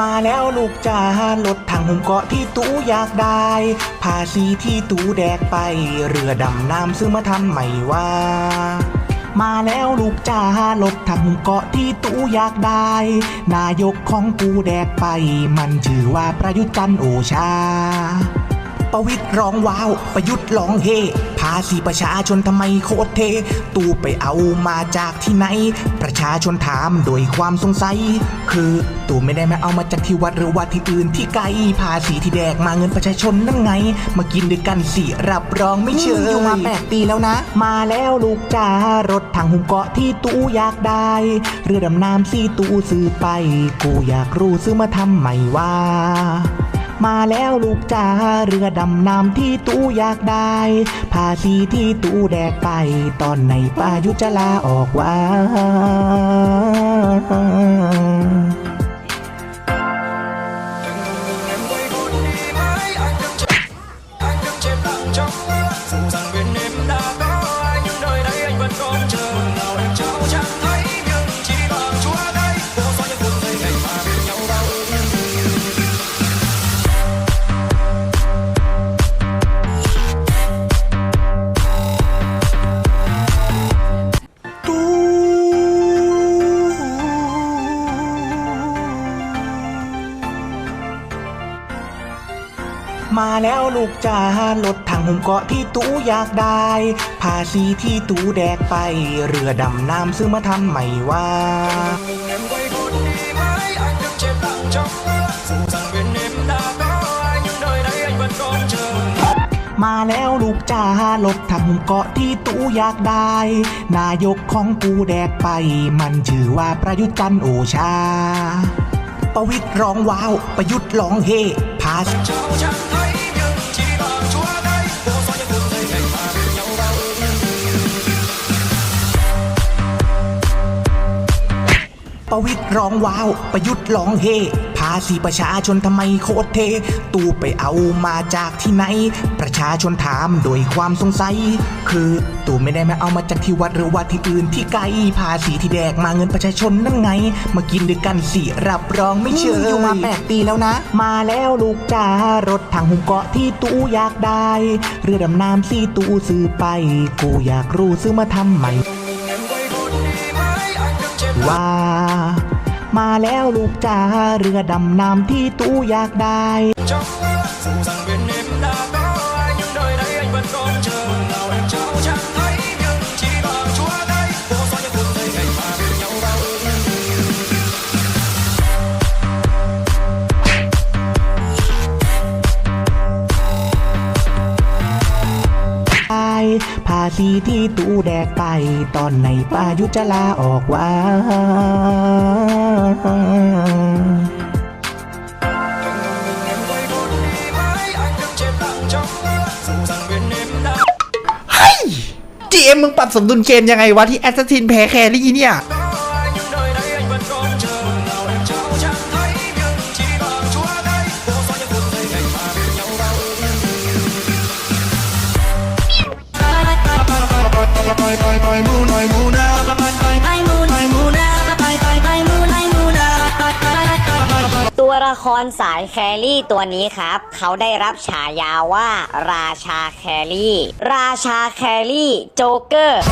มาแล้วลูกจ้ารถถังหุมเกาะที่ตู้อยากได้ภาษีที่ตู้แดกไป เรือดำน้ำซื้อมาทำใหม่ว่ามาแล้วลูกจ้ารถถังหุมเกาะที่ตู้อยากได้ นายกของกูแดกไป มันชื่อว่าประยุทธ์จันโอชา ประวิตรร้องว้าว ประยุทธ์ร้องเฮ ภาษีประชาชนทำไมโคตรเท ตู้ไปเอามาจากที่ไหน ประชาชนถามโดยความสงสัย คือตู้ไม่ได้มาเอามาจากที่วัดหรือวัดที่อื่นที่ไกล ภาษีที่แดกมาเงินประชาชนนั่นไง มากินด้วยกันสิรับรองไม่เชื่ออยู่มาแปดปีแล้วนะ มาแล้วลูกจ้ารถถังหุมเกาะที่ตู้อยากได้ เรือดำน้ำซี่ตู้ซื้อไป กูอยากรู้ซื้อมาทำใหม่ว่า มาแล้วลูกจ้าเรือดำน้ำที่ตู้อยากได้ภาษีที่ตู้แดกไป ตอนไหนป้ายุจะลาออกว่า มาแล้วลูกจ้ารถถังหุมเกาะที่ตู้อยากได้ภาษีที่ตู้แดกไป เรือดำน้ำซื้อมาทำใหม่ว่ามาแล้วลูกจ้ารถถังหุมเกาะที่ตู้อยากได้ นายกของกูแดกไป มันชื่อว่าประยุทธ์จันโอชา ประวิตรร้องว้าว ประยุทธ์ร้องเฮ พาสประวิตร้องว้าว ประยุทธ์ร้องเฮาษีประชาชนทำไมโคตรเท ตู้ไปเอามาจากที่ไหน ประชาชนถามโดยความสงสัย คือตู้ไม่ได้มาเอามาจากที่วัดหรือวัดที่อื่นที่ไกล ภาษีที่แดกมาเงินประชาชนนั่นไง มากินด้วยกันสิรับรองไม่เชื่ออยู่มาแปดปีแล้วนะ มาแล้วลูกจ้ารถถังหุมเกาะที่ตู้อยากได้ เรือดำน้ำซี่ตู้ซื้อไป กูอยากรู้ซื้อมาทำใหม่ em quay vụt đi mãi anh đừng chết ว่า มาแล้วลูกจ้าเรือดำน้ำที่ตู้อยากได้ ภาษีที่ตูแดกไป ตอนไหนป้ายุจะลาออกว่าเฮ้ยจีเฮ้ย GM มึงปรับสมดุลเกมยังไงวะที่แอสซัสซินแพ้แครี่เนี่ย ละครสายแครี่ตัวนี้ครับ เขาได้รับฉายาว่า ราชาแครี่ ราชาแครี่โจ๊กเกอร์